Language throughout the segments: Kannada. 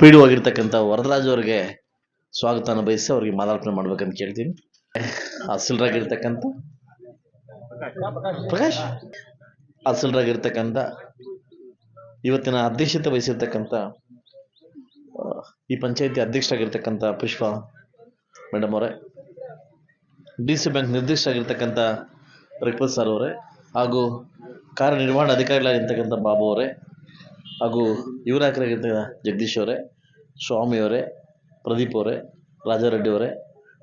ಪಿ ಡಿ ಆಗಿರ್ತಕ್ಕಂಥ ವರದರಾಜ್ ಅವರಿಗೆ ಸ್ವಾಗತನ ಬಯಸಿ ಅವ್ರಿಗೆ ಮಾಲಾರ್ಪಣೆ ಮಾಡ್ಬೇಕಂತ ಕೇಳ್ತೀನಿ. ಅಸಲರಾಗಿರ್ತಕ್ಕಂಥ ಪ್ರಕಾಶ್? ಅಸಲರಾಗಿರ್ತಕ್ಕಂಥ ಇವತ್ತಿನ ಅಧ್ಯಕ್ಷತೆ ವಹಿಸಿರ್ತಕ್ಕಂಥ ಈ ಪಂಚಾಯತಿ ಅಧ್ಯಕ್ಷರಾಗಿರ್ತಕ್ಕಂಥ ಪುಷ್ಪ ಮೇಡಮ್ ಅವರೇ, ಡಿ ಸಿ ಬ್ಯಾಂಕ್ ನಿರ್ದೇಶಕರಾಗಿರ್ತಕ್ಕಂಥ ರಕ್ಪತ್ ಸರ್ ಅವರೇ ಹಾಗೂ ಕಾರ್ಯನಿರ್ವಹಣಾ ಅಧಿಕಾರಿಗಳಾಗಿರ್ತಕ್ಕಂಥ ಬಾಬು ಅವರೇ ಹಾಗೂ ಇವರಾಗಿರ್ತಕ್ಕಂಥ ಜಗದೀಶ್ ಅವರೇ, ಸ್ವಾಮಿ ಅವರೇ, ಪ್ರದೀಪ್ ಅವರೇ, ರಾಜಾರೆಡ್ಡಿ ಅವರೇ,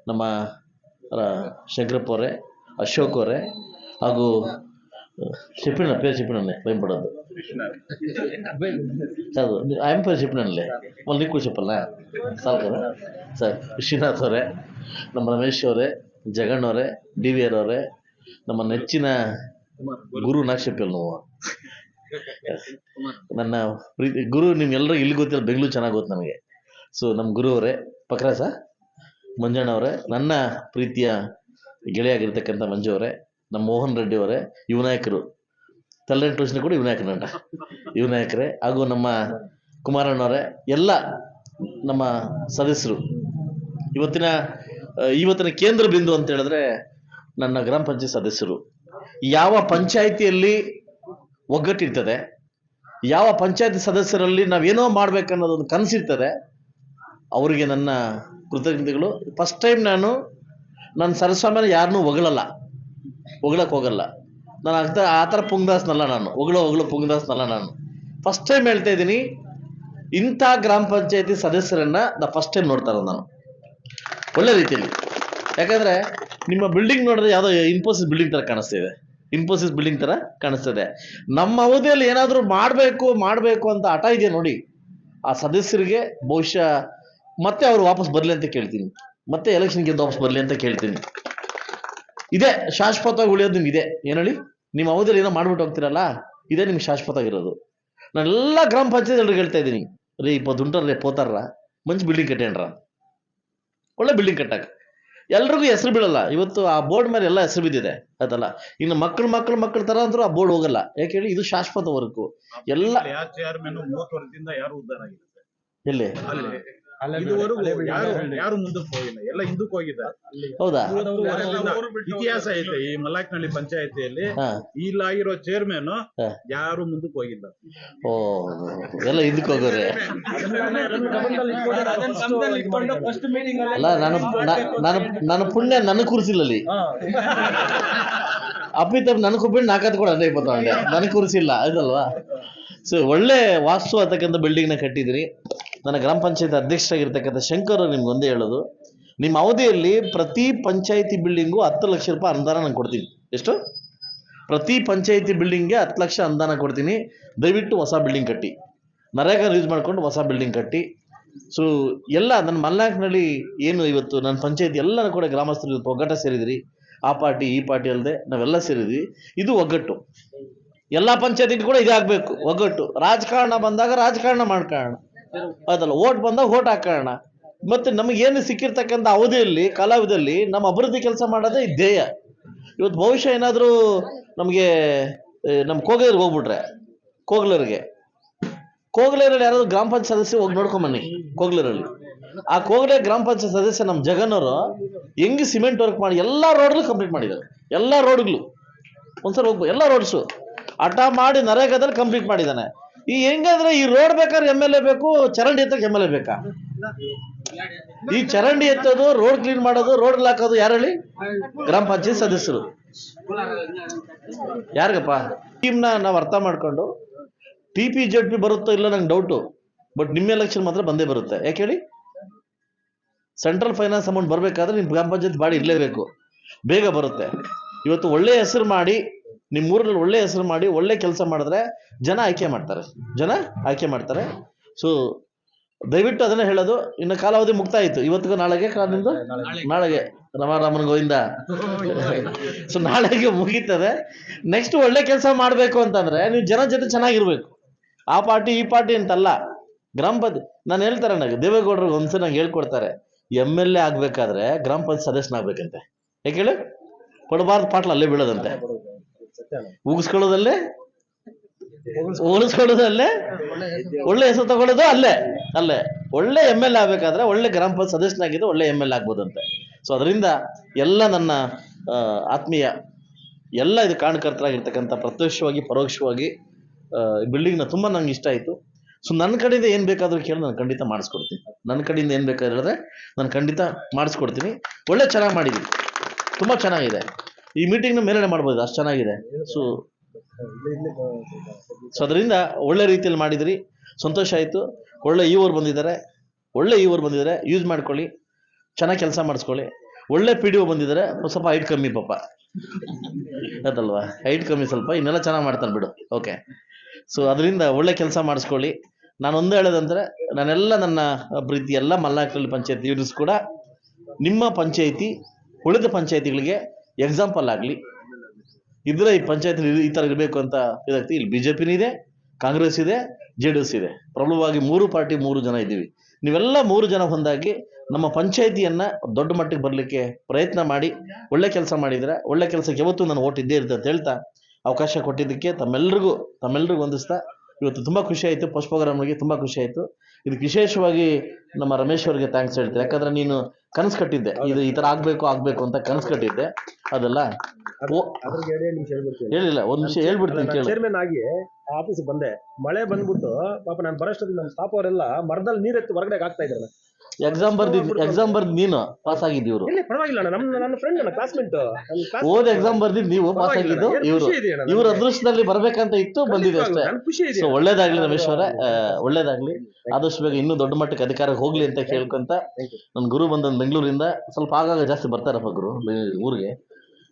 ನಮ್ಮ ಶಂಕರಪ್ಪ ಅವರೇ, ಅಶೋಕ್ ಅವರೇ ಹಾಗೂ ಶಿಪಿಣ ಪೇರ್ ಶಿಪ್ಪಿಣಲ್ಲೇ ಕ್ಲೈಮ್ ಮಾಡೋದು ಅದು ಐ ಪೇರ್ ಶಿಪ್ಪಿಣಲ್ಲೇ ಒಂದು ಲಿಕ್ಕು ಶಿಪ್ಪಲ್ಲ? ಸಾಕು ಸರ್, ವಿಶ್ವನಾಥ್ ಅವರೇ, ನಮ್ಮ ರಮೇಶ್ ಅವರೇ ಜಗಣ್ಣವರೇ ಡಿ ವಿ ಆರ್ ಅವರೇ, ನಮ್ಮ ನೆಚ್ಚಿನ ಗುರು ನಾಕ್ಷಪ್ಯಲ್ ನೋವು. ನನ್ನ ಪ್ರೀತಿ ಗುರು ನಿಮ್ಗೆಲ್ಲರೂ ಇಲ್ಲಿ ಗೊತ್ತಿಲ್ಲ ಬೆಂಗಳೂರು ಚೆನ್ನಾಗಿ ಗೊತ್ತು ನನಗೆ ಸೊ ನಮ್ಮ ಗುರು ಅವರೇ ಪಕ್ರಾಸ? ಮಂಜಣ್ಣ ಅವರೇ ನನ್ನ ಪ್ರೀತಿಯ ಗೆಳೆಯಾಗಿರ್ತಕ್ಕಂಥ ಮಂಜು ಅವರೇ ನಮ್ಮ ಮೋಹನ್ ರೆಡ್ಡಿ ಅವರೇ ಯುವನಾಯಕರು. ತಲೆಂಟ್ ಟ್ಯೂಷನ್ ಕೂಡ ಯುವ ಯುವನಾಯಕರೇ ಯುವ ನಾಯಕರೇ ಹಾಗೂ ನಮ್ಮ ಕುಮಾರಣ್ಣವರೇ ಎಲ್ಲ ನಮ್ಮ ಸದಸ್ಯರು. ಇವತ್ತಿನ ಇವತ್ತಿನ ಕೇಂದ್ರ ಬಿಂದು ಅಂತ ಹೇಳಿದ್ರೆ ನನ್ನ ಗ್ರಾಮ ಪಂಚಾಯತ್ ಸದಸ್ಯರು. ಯಾವ ಪಂಚಾಯಿತಿಯಲ್ಲಿ ಒಗ್ಗಟ್ಟಿರ್ತದೆ. ಯಾವ ಪಂಚಾಯತಿ ಸದಸ್ಯರಲ್ಲಿ ನಾವೇನೋ ಮಾಡ್ಬೇಕನ್ನೋದೊಂದು ಕನಸಿರ್ತದೆ. ಅವರಿಗೆ ನನ್ನ ಕೃತಜ್ಞತೆಗಳು. ಫಸ್ಟ್ ಟೈಮ್ ನಾನು ನನ್ನ ಸರಸ್ವಾಮಿನ ಯಾರನ್ನೂ ಹೊಗಳಲ್ಲ. ಹೊಗಳಕ್ಕೆ ಹೋಗಲ್ಲ. ನಾನು ಅರ್ಥ ಆ ಥರ ಪುಂಗದಾಸ್ನಲ್ಲ ನಾನು. ಹೊಗಳೋ, ಹೊಗಳು ಪುಂಗದಾಸ್ನಲ್ಲ ನಾನು. ಫಸ್ಟ್ ಟೈಮ್ ಹೇಳ್ತಾ ಇದ್ದೀನಿ, ಇಂಥ ಗ್ರಾಮ ಪಂಚಾಯತಿ ಸದಸ್ಯರನ್ನ ನಾ ಫಸ್ಟ್ ಟೈಮ್ ನೋಡ್ತಾ ಇರೋದು ನಾನು. ಒಳ್ಳೆ ರೀತಿಯಲ್ಲಿ. ಯಾಕಂದರೆ ನಿಮ್ಮ ಬಿಲ್ಡಿಂಗ್ ನೋಡಿದ್ರೆ ಯಾವುದೋ ಇನ್ಫೋಸಿಸ್ ಬಿಲ್ಡಿಂಗ್ ಥರ ಕಾಣಿಸ್ತಾ ಇದೆ. ಇನ್ಫೋಸಿಸ್ ಬಿಲ್ಡಿಂಗ್ ತರ ಕಾಣಿಸ್ತದೆ. ನಮ್ಮ ಅವಧಿಯಲ್ಲಿ ಏನಾದರೂ ಮಾಡಬೇಕು ಮಾಡಬೇಕು ಅಂತ ಹಠ ಇದೆ ನೋಡಿ. ಆ ಸದಸ್ಯರಿಗೆ ಬಹುಶಃ ಮತ್ತೆ ಅವರು ವಾಪಸ್ ಬರಲಿ ಅಂತ ಕೇಳ್ತೀನಿ. ಮತ್ತೆ ಎಲೆಕ್ಷನ್ ಗೆದ್ದು ವಾಪಸ್ ಬರಲಿ ಅಂತ ಕೇಳ್ತೀನಿ. ಇದೆ ಶಾಶ್ವತವಾಗಿ ಉಳಿಯೋದು ನಿಮ್ಗೆ ಇದೆ ಏನ್ ಹೇಳಿ? ನಿಮ್ಮ ಅವಧಿಯಲ್ಲಿ ಏನೋ ಮಾಡ್ಬಿಟ್ಟು ಹೋಗ್ತಿರಲ್ಲ, ಇದೇ ನಿಮ್ಗೆ ಶಾಶ್ವತವಾಗಿರೋದು ನಾನು ಎಲ್ಲ ಗ್ರಾಮ ಪಂಚಾಯತ್ ಹೇಳ್ತಾ ಇದ್ದೀನಿ. ರೀ ಇಪ್ಪ ದುಂಟರ್ರೆ ಪೋತಾರ ಮಂచి ಬಿಲ್ಡಿಂಗ್ ಕಟ್ಟೇನ್ರ ಒಳ್ಳೆ ಬಿಲ್ಡಿಂಗ್ ಕಟ್ಟಾಕ. ಎಲ್ರಿಗೂ ಹೆಸರು ಬೀಳಲ್ಲ. ಇವತ್ತು ಆ ಬೋರ್ಡ್ ಮೇಲೆ ಎಲ್ಲ ಹೆಸರು ಬಿದ್ದಿದೆ. ಅದಲ್ಲ ಇನ್ನು ಮಕ್ಕಳು ಮಕ್ಕಳು ಮಕ್ಕಳ ತರ ಅಂದ್ರೂ ಆ ಬೋರ್ಡ್ ಹೋಗಲ್ಲ. ಯಾಕೆ ಹೇಳಿ ಇದು ಶಾಶ್ವತ ವರ್ಕು. ಎಲ್ಲ ಎಲ್ಲಿ? ಇದುವರೆಗೂ ಯಾರು ಯಾರು ಮುಂದಕ್ಕೆ ಹೋಗಿಲ್ಲ ಎಲ್ಲ ಹಿಂದಕ್ಕೆ ಹೋಗಿದ್ದಾರೆ. ಹೌದಾ? ಇತಿಹಾಸ ಐತೆ ಈ ಮಲಾಕ್ನಹಳ್ಳಿ ಪಂಚಾಯತಿಯಲ್ಲಿ ಇಲ್ಲಾಗಿರೋ ಚೇರ್ಮನ್ ಯಾರು ಮುಂದಕ್ಕೆ ಹೋಗಿಲ್ಲ. ಓ ಎಲ್ಲ ಹಿಂದಕ್ಕೆ ಹೋಗೋರೆ. ಅಲ್ಲ ನಾನು ನಾನು ನನ್ನ ಪುಣ್ಯ ನನಗೆ ಕೂರಿಸಿಲ್ಲ ಅಲ್ಲಿ. ಅಪ್ಪಿತಪ್ಪ ನನಗೆ ಕೊಬ್ಬಿಟ್ಟು ನಾಕತ್ ಕೂಡ ಅದೇ ಇಪ್ಪತ್ತೊಂಡೆ ನನಗೆ ಕೂರಿಸಿಲ್ಲ ಅದಲ್ವಾ ಸೊ ಒಳ್ಳೆ ವಾಸ್ತು ಅಂತಕ್ಕಂಥ ಬಿಲ್ಡಿಂಗ್ನ ಕಟ್ಟಿದಿರಿ ನನ್ನ ಗ್ರಾಮ ಪಂಚಾಯತ್ ಅಧ್ಯಕ್ಷರಾಗಿರ್ತಕ್ಕಂಥ ಶಂಕರ್ ನಿಮ್ಗೆ ಒಂದೇ ಹೇಳೋದು. ನಿಮ್ಮ ಅವಧಿಯಲ್ಲಿ ಪ್ರತಿ ಪಂಚಾಯಿತಿ ಬಿಲ್ಡಿಂಗು ಹತ್ತು ಲಕ್ಷ ರೂಪಾಯಿ ಅನುದಾನ ನಾನು ಕೊಡ್ತೀನಿ. ಎಷ್ಟು? ಪ್ರತಿ ಪಂಚಾಯಿತಿ ಬಿಲ್ಡಿಂಗ್ಗೆ ಹತ್ತು ಲಕ್ಷ ಅನುದಾನ ಕೊಡ್ತೀನಿ. ದಯವಿಟ್ಟು ಹೊಸ ಬಿಲ್ಡಿಂಗ್ ಕಟ್ಟಿ. ನರೇಗಾ ಯೂಸ್ ಮಾಡಿಕೊಂಡು ಹೊಸ ಬಿಲ್ಡಿಂಗ್ ಕಟ್ಟಿ. ಸೊ ಎಲ್ಲ ನನ್ನ ಮಲ್ನಾಕ್ನಲ್ಲಿ ಏನು ಇವತ್ತು ನನ್ನ ಪಂಚಾಯತಿ ಎಲ್ಲರೂ ಕೂಡ ಗ್ರಾಮಸ್ಥರು ಒಗ್ಗಟ್ಟ ಸೇರಿದ್ರಿ. ಆ ಪಾರ್ಟಿ, ಈ ಪಾರ್ಟಿ ಅಲ್ಲದೆ ನಾವೆಲ್ಲ ಸೇರಿದ್ವಿ. ಇದು ಒಗ್ಗಟ್ಟು. ಎಲ್ಲ ಪಂಚಾಯತಿಗೂ ಕೂಡ ಇದಾಗಬೇಕು ಒಗ್ಗಟ್ಟು. ರಾಜಕಾರಣ ಬಂದಾಗ ರಾಜಕಾರಣ ಮಾಡ್ಕೊಳ್ಳೋಣ. ಅದಲ್ಲ, ಓಟ್ ಬಂದಾಗ ಓಟ್ ಹಾಕೋಣ. ಮತ್ತೆ ನಮಗೇನು ಸಿಕ್ಕಿರ್ತಕ್ಕಂಥ ಅವಧಿಯಲ್ಲಿ, ಕಾಲಾವಧಿಯಲ್ಲಿ ನಮ್ಮ ಅಭಿವೃದ್ಧಿ ಕೆಲಸ ಮಾಡೋದೇ ಧ್ಯೇಯ. ಇವತ್ತು ಭವಿಷ್ಯ ಏನಾದರೂ ನಮಗೆ ನಮ್ಮ ಕೋಗಲೇರಿಗೆ ಹೋಗ್ಬಿಟ್ರೆ, ಕೋಗ್ಲರಿಗೆ. ಕೋಗ್ಲೇರಲ್ಲಿ ಯಾರಾದರೂ ಗ್ರಾಮ ಪಂಚಾಯತ್ ಸದಸ್ಯ ಹೋಗಿ ನೋಡ್ಕೊಂಬನ್ನಿ ಕೋಗ್ಲೇರಲ್ಲಿ. ಆ ಕೋಗ್ಲೆ ಗ್ರಾಮ ಪಂಚಾಯತ್ ಸದಸ್ಯ ನಮ್ಮ ಜಗನ್ನವರು ಹೆಂಗೆ ಸಿಮೆಂಟ್ ವರ್ಕ್ ಮಾಡಿ ಎಲ್ಲ ರೋಡ್ಗಳು ಕಂಪ್ಲೀಟ್ ಮಾಡಿದ್ದಾರೆ. ಎಲ್ಲ ರೋಡ್ಗಳು. ಒಂದ್ಸಲ ಹೋಗ್ಬೋದು ಎಲ್ಲ ರೋಡ್ಸು. ಹಠ ಮಾಡಿ ನರೇಗಾದಲ್ಲಿ ಕಂಪ್ಲೀಟ್ ಮಾಡಿದ್ದಾನೆ. ಈ ಹೆಂಗಂದ್ರೆ ಈ ರೋಡ್ ಬೇಕಾದ್ರೆ ಎಂ ಎಲ್ ಎ ಬೇಕು, ಚರಂಡಿ ಎತ್ತಕ್ಕೆ ಎಂ ಎಲ್ ಎ ಬೇಕಾ? ಈ ಚರಂಡಿ ಎತ್ತೋದು, ರೋಡ್ ಕ್ಲೀನ್ ಮಾಡೋದು, ರೋಡ್ ಹಾಕೋದು ಯಾರು ಹೇಳಿ? ಗ್ರಾಮ ಪಂಚಾಯತ್ ಸದಸ್ಯರು. ಯಾರಿಗಪ್ಪ? ಟೀಮ್ನ ನಾವು ಅರ್ಥ ಮಾಡ್ಕೊಂಡು ಟಿ ಪಿ ಜೆಡ್ ಪಿ ಬರುತ್ತೋ ಇಲ್ಲ ನಂಗೆ ಡೌಟು ಬಟ್ ನಿಮ್ಮ ಎಲೆಕ್ಷನ್ ಮಾತ್ರ ಬಂದೇ ಬರುತ್ತೆ. ಯಾಕೆ ಹೇಳಿ? ಸೆಂಟ್ರಲ್ ಫೈನಾನ್ಸ್ ಅಮೌಂಟ್ ಬರಬೇಕಾದ್ರೆ ನಿಮ್ಮ ಗ್ರಾಮ ಪಂಚಾಯತ್ ಬಾಡಿ ಇರಲೇಬೇಕು. ಬೇಗ ಬರುತ್ತೆ. ಇವತ್ತು ಒಳ್ಳೆ ಹೆಸರು ಮಾಡಿ ನಿಮ್ಮ ಊರಲ್ಲಿ ಒಳ್ಳೆ ಹೆಸರು ಮಾಡಿ ಒಳ್ಳೆ ಕೆಲಸ ಮಾಡಿದ್ರೆ ಜನ ಆಯ್ಕೆ ಮಾಡ್ತಾರೆ. ಜನ ಆಯ್ಕೆ ಮಾಡ್ತಾರೆ. ಸೊ ದಯವಿಟ್ಟು ಅದನ್ನೇ ಹೇಳೋದು. ಇನ್ನು ಕಾಲಾವಧಿ ಮುಕ್ತ ಆಯಿತು ಇವತ್ತಿಗೂ ನಾಳೆಗೆ ಕಾಲದಿಂದ ನಾಳೆಗೆ. ರಮಾರಾಮನ್ ಗೋವಿಂದ. ಸೊ ನಾಳೆಗೆ ಮುಗೀತದೆ. ನೆಕ್ಸ್ಟ್ ಒಳ್ಳೆ ಕೆಲಸ ಮಾಡಬೇಕು ಅಂತಂದ್ರೆ ನೀವು ಜನ ಜೊತೆ ಚೆನ್ನಾಗಿರ್ಬೇಕು. ಆ ಪಾರ್ಟಿ ಈ ಪಾರ್ಟಿ ಅಂತಲ್ಲ. ಗ್ರಾಮ ಪಂಚಾಯತ್ ನಾನು ಹೇಳ್ತಾರೆ ನನಗೆ ದೇವೇಗೌಡರು ಒಂದ್ಸಲ ನಂಗೆ ಹೇಳ್ಕೊಡ್ತಾರೆ ಎಂ ಎಲ್ ಎ ಆಗ್ಬೇಕಾದ್ರೆ ಗ್ರಾಮ ಪಂಚಾಯತ್ ಸದಸ್ಯನಾಗ್ಬೇಕಂತೆ. ಯಾಕೆ ಹೇಳಿ? ಕೊಡಬಾರ್ದು ಪಾಟ್ಲ ಅಲ್ಲೇ ಬೀಳೋದಂತೆ. ಉಗಿಸ್ಕೊಳ್ಳೋದಲ್ಲೇ? ಉಳಿಸ್ಕೊಳ್ಳೋದಲ್ಲೇ ಒಳ್ಳೆ ಹೆಸರು ತಗೊಳ್ಳೋದು ಅಲ್ಲೇ ಅಲ್ಲೇ. ಒಳ್ಳೆ ಎಂ ಎಲ್ ಎ ಆಗ್ಬೇಕಾದ್ರೆ ಒಳ್ಳೆ ಗ್ರಾಮ ಪಂಚಾಯತ್ ಸದಸ್ಯನಾಗಿದ್ದು ಒಳ್ಳೆ ಎಂ ಎಲ್ ಎ ಆಗ್ಬೋದಂತೆ. ಸೊ ಅದರಿಂದ ಎಲ್ಲ ನನ್ನ ಆತ್ಮೀಯ ಎಲ್ಲ ಇದು ಕಾರಣಕರ್ತರಾಗಿರ್ತಕ್ಕಂಥ ಪ್ರತ್ಯಕ್ಷವಾಗಿ ಪರೋಕ್ಷವಾಗಿ ಬಿಲ್ಡಿಂಗ್ನ ತುಂಬ ನಂಗೆ ಇಷ್ಟ ಆಯಿತು. ಸೊ ನನ್ನ ಕಡೆಯಿಂದ ಏನು ಬೇಕಾದರೂ ಕೇಳಿ ನಾನು ಖಂಡಿತ ಮಾಡಿಸ್ಕೊಡ್ತೀನಿ. ನನ್ನ ಕಡೆಯಿಂದ ಏನು ಬೇಕಾದ್ರೆ ಹೇಳಿದ್ರೆ ನಾನು ಖಂಡಿತ ಮಾಡಿಸ್ಕೊಡ್ತೀನಿ. ಒಳ್ಳೆ ಚೆನ್ನಾಗಿ ಮಾಡಿದ್ದೀನಿ ತುಂಬ ಚೆನ್ನಾಗಿದೆ. ಈ ಮೀಟಿಂಗ್ನ ಮೇಲೆ ಮಾಡ್ಬೋದು, ಅಷ್ಟು ಚೆನ್ನಾಗಿದೆ. ಸೊ ಸೊ ಅದರಿಂದ ಒಳ್ಳೆ ರೀತಿಯಲ್ಲಿ ಮಾಡಿದಿರಿ, ಸಂತೋಷ ಆಯಿತು. ಒಳ್ಳೆ ಇವರು ಬಂದಿದ್ದಾರೆ, ಒಳ್ಳೆ ಇವರು ಬಂದಿದ್ದಾರೆ ಯೂಸ್ ಮಾಡ್ಕೊಳ್ಳಿ, ಚೆನ್ನಾಗಿ ಕೆಲಸ ಮಾಡಿಸ್ಕೊಳ್ಳಿ. ಒಳ್ಳೆ ಪಿ ಡಿ ಒ ಬಂದಿದ್ದಾರೆ, ಸ್ವಲ್ಪ ಹೈಟ್ ಕಮ್ಮಿ ಪಾಪ. ಅದಲ್ವಾ ಹೈಟ್ ಕಮ್ಮಿ ಸ್ವಲ್ಪ, ಇನ್ನೆಲ್ಲ ಚೆನ್ನಾಗಿ ಮಾಡ್ತಾನೆ ಬಿಡು. ಓಕೆ ಸೊ ಅದರಿಂದ ಒಳ್ಳೆ ಕೆಲಸ ಮಾಡಿಸ್ಕೊಳ್ಳಿ. ನಾನು ಒಂದು ಹೇಳೋದಂದ್ರೆ, ನಾನೆಲ್ಲ ನನ್ನ ಪ್ರೀತಿ ಎಲ್ಲ ಮಲ್ಲಾಕಳ್ಳಿ ಪಂಚಾಯತಿ ಯೂನಿಸ್ ಕೂಡ ನಿಮ್ಮ ಪಂಚಾಯಿತಿ, ಉಳಿದ ಪಂಚಾಯತಿಗಳಿಗೆ ಎಕ್ಸಾಂಪಲ್ ಆಗಲಿ. ಇದ್ರೆ ಈ ಪಂಚಾಯತ್ ಈ ಥರ ಇರಬೇಕು ಅಂತ ಇದಾಗ್ತಿ. ಇಲ್ಲಿ ಬಿ ಜೆ ಪಿನೂ ಇದೆ, ಕಾಂಗ್ರೆಸ್ ಇದೆ, ಜೆ ಡಿ ಎಸ್ ಇದೆ. ಪ್ರಬಲವಾಗಿ ಮೂರು ಪಾರ್ಟಿ, ಮೂರು ಜನ ಇದ್ದೀವಿ. ನೀವೆಲ್ಲ ಮೂರು ಜನ ಹೊಂದಾಗಿ ನಮ್ಮ ಪಂಚಾಯಿತಿಯನ್ನು ದೊಡ್ಡ ಮಟ್ಟಿಗೆ ಬರಲಿಕ್ಕೆ ಪ್ರಯತ್ನ ಮಾಡಿ, ಒಳ್ಳೆ ಕೆಲಸ ಮಾಡಿದರೆ, ಒಳ್ಳೆ ಕೆಲಸಕ್ಕೆ ಯಾವತ್ತೂ ನಾನು ಓಟ್ ಇದ್ದೇ ಇರುತ್ತೆ ಅಂತ ಹೇಳ್ತಾ ಅವಕಾಶ ಕೊಟ್ಟಿದ್ದಕ್ಕೆ ತಮ್ಮೆಲ್ರಿಗೂ ತಮ್ಮೆಲ್ರಿಗೂ ಹೊಂದಿಸ್ತಾ ಇವತ್ತು ತುಂಬ ಖುಷಿ ಆಯಿತು. ಪುಷ್ಪಗ್ರಾಮ್ಗೆ ತುಂಬ ಖುಷಿ ಆಯಿತು. ಇದಕ್ಕೆ ವಿಶೇಷವಾಗಿ ನಮ್ಮ ರಮೇಶ್ ಅವ್ರಿಗೆ ಥ್ಯಾಂಕ್ಸ್ ಹೇಳ್ತೀನಿ. ಯಾಕಂದರೆ ನೀನು ಕನಸು ಕಟ್ಟಿದ್ದೆ. ಇದು ಈ ತರ ಆಗ್ಬೇಕು ಆಗ್ಬೇಕು ಅಂತ ಕನಸು ಕಟ್ಟಿದ್ದೆ. ಅದೆಲ್ಲ ಹೇಳಿಲ್ಲ ಒಂದ್ ನಿಮಿಷ ಹೇಳ್ಬಿಡ್ತೀನಿ ಕೇಳು. ಚೇರ್ಮನ್ ಆಗಿ ಆಫೀಸ್ ಬಂದೆ. ಮಳೆ ಬಂದ್ಬಿಟ್ಟು ಪಾಪ ನಾನು ಬರೋಷ್ಟೊತ್ತಿಗೆ ನಮ್ಮ ಸ್ಟಾಫ್ ಅವರೆಲ್ಲ ಮರದಲ್ಲಿ ನೀರೆತ್ತು ಹೊರಗಡೆ ಆಗ್ತಾ ಇದ್ದಾರೆ ಎಕ್ಸಾಮ್ ಬರ್ದಿದ್ ಎಕ್ಸಾಮ್ ಬರ್ದ್ ನೀನು ಪಾಸ್ ಆಗಿದ್ದು ಇವರು. ಪರವಾಗಿಲ್ಲ ಅಣ್ಣ. ನಮ್ಮ ನನ್ನ ಫ್ರೆಂಡ್ ನನ್ನ ಕ್ಲಾಸ್ಮೇಟ್ ಓದ್ ಎಕ್ಸಾಮ್ ಬರ್ದಿದ್ ನೀವು ಪಾಸ್ ಆಗಿದ್ದು ಇವರು. ಇವ್ರ ಅದೃಷ್ಟದಲ್ಲಿ ಬರ್ಬೇಕಂತ ಇತ್ತು ಬಂದಿದೆ ಅಷ್ಟೇ. ಸೊ ಒಳ್ಳೇದಾಗ್ಲಿ ರಮೇಶ್ವರ. ಒಳ್ಳೇದಾಗ್ಲಿ. ಆದಷ್ಟು ಬೇಗ ಇನ್ನೂ ದೊಡ್ಡ ಮಟ್ಟಕ್ಕೆ ಅಧಿಕಾರಕ್ಕೆ ಹೋಗ್ಲಿ ಅಂತ ಕೇಳ್ಕೊಂತ ನನ್ನ ಗುರು ಬಂದ ಬೆಂಗಳೂರಿಂದ ಸ್ವಲ್ಪ ಆಗಾಗ ಜಾಸ್ತಿ ಬರ್ತಾರೆ ಗುರು ಊರಿಗೆ.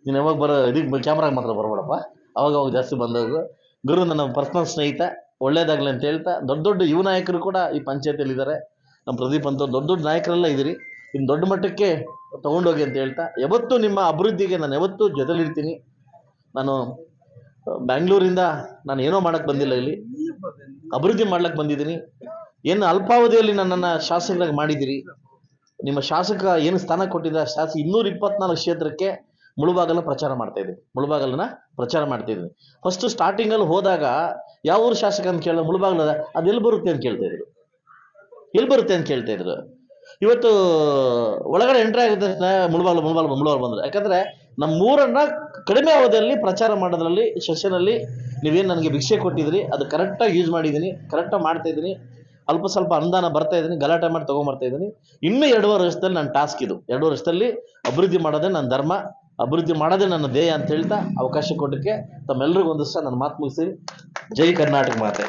ನೀನು ಯಾವಾಗ ಬರೋ ಇದಕ್ಕೆ ಕ್ಯಾಮ್ರಾಗೆ ಮಾತ್ರ ಬರಬೇಡಪ್ಪ. ಅವಾಗ ಅವಾಗ ಜಾಸ್ತಿ ಬಂದಾಗ ಗುರು ನನ್ನ ಪರ್ಸ್ನಲ್ ಸ್ನೇಹಿತ, ಒಳ್ಳೇದಾಗಲಿ ಅಂತ ಹೇಳ್ತಾ, ದೊಡ್ಡ ದೊಡ್ಡ ಯುವ ನಾಯಕರು ಕೂಡ ಈ ಪಂಚಾಯತಿಯಲ್ಲಿ ಇದ್ದಾರೆ. ನಮ್ಮ ಪ್ರದೀಪ್ ಅಂತ ದೊಡ್ಡ ದೊಡ್ಡ ನಾಯಕರೆಲ್ಲ ಇದ್ದೀರಿ. ಇನ್ನು ದೊಡ್ಡ ಮಟ್ಟಕ್ಕೆ ತೊಗೊಂಡೋಗಿ ಅಂತ ಹೇಳ್ತಾ, ಯಾವತ್ತೂ ನಿಮ್ಮ ಅಭಿವೃದ್ಧಿಗೆ ನಾನು ಯಾವತ್ತೂ ಜೊತೆಲಿರ್ತೀನಿ. ನಾನು ಬ್ಯಾಂಗ್ಳೂರಿಂದ ನಾನು ಏನೋ ಮಾಡೋಕ್ಕೆ ಬಂದಿಲ್ಲ ಇಲ್ಲಿ. ಅಭಿವೃದ್ಧಿ ಮಾಡ್ಲಿಕ್ಕೆ ಬಂದಿದ್ದೀನಿ. ಏನು ಅಲ್ಪಾವಧಿಯಲ್ಲಿ ನನ್ನನ್ನು ಶಾಸಕರಾಗಿ ಮಾಡಿದ್ದೀರಿ. ನಿಮ್ಮ ಶಾಸಕ ಏನು ಸ್ಥಾನ ಕೊಟ್ಟಿದ್ದ ಶಾಸಕ ಇನ್ನೂರ ಇಪ್ಪತ್ನಾಲ್ಕು ಕ್ಷೇತ್ರಕ್ಕೆ ಮುಳುಬಾಗಲ ಪ್ರಚಾರ ಮಾಡ್ತಾ ಇದ್ದೀನಿ ಮುಳುಬಾಗಲನ್ನ ಪ್ರಚಾರ ಮಾಡ್ತಾ ಇದ್ದೀನಿ ಫಸ್ಟ್ ಸ್ಟಾರ್ಟಿಂಗಲ್ಲಿ ಹೋದಾಗ ಯಾವ ಊರು ಶಾಸಕ ಅಂತ ಕೇಳಿದ ಮುಳುಬಾಗಲ ಅದು ಎಲ್ಲಿ ಬರುತ್ತೆ ಅಂತ ಕೇಳ್ತಾ ಇದ್ರು. ಎಲ್ಲಿ ಬರುತ್ತೆ ಅಂತ ಕೇಳ್ತಾ ಇದ್ರು. ಇವತ್ತು ಒಳಗಡೆ ಎಂಟ್ರಿ ಆಗುತ್ತೆ ಮುಳುಬಾಗಲು ಮುಳುಬಾಗಲು, ಮುಳುಬಾಗ್ಲು ಬಂದ್ರೆ. ಯಾಕಂದ್ರೆ ನಮ್ಮ ಊರನ್ನ ಕಡಿಮೆ ಅವಧಿಯಲ್ಲಿ ಪ್ರಚಾರ ಮಾಡೋದ್ರಲ್ಲಿ ಸೆಷನಲ್ಲಿ ನೀವೇನು ನನಗೆ ಭಿಕ್ಷೆ ಕೊಟ್ಟಿದ್ರಿ, ಅದು ಕರೆಕ್ಟಾಗಿ ಯೂಸ್ ಮಾಡಿದ್ದೀನಿ ಕರೆಕ್ಟಾಗಿ ಮಾಡ್ತಾ ಇದ್ದೀನಿ ಅಲ್ಪ ಸ್ವಲ್ಪ ಅನುದಾನ ಬರ್ತಾ ಇದ್ದೀನಿ, ಗಲಾಟೆ ಮಾಡಿ ತೊಗೊಂಬರ್ತಾ ಇದ್ದೀನಿ. ಇನ್ನೂ ಎರಡೂವರೆ ವರ್ಷದಲ್ಲಿ ನನ್ನ ಟಾಸ್ಕ್ ಇದು. ಎರಡು ವರ್ಷದಲ್ಲಿ ಅಭಿವೃದ್ಧಿ ಮಾಡೋದೇ ನನ್ನ ಧರ್ಮ, ಅಭಿವೃದ್ಧಿ ಮಾಡೋದೇ ನನ್ನ ಧ್ಯೇಯ ಅಂತ ಹೇಳ್ತಾ ಅವಕಾಶ ಕೊಟ್ಟಕ್ಕೆ ತಮ್ಮೆಲ್ಲರಿಗೂ ಒಂದು ನನ್ನ ಮಾತು ಮುಗಿಸಿ ಜೈ ಕರ್ನಾಟಕ ಮಾತೆ.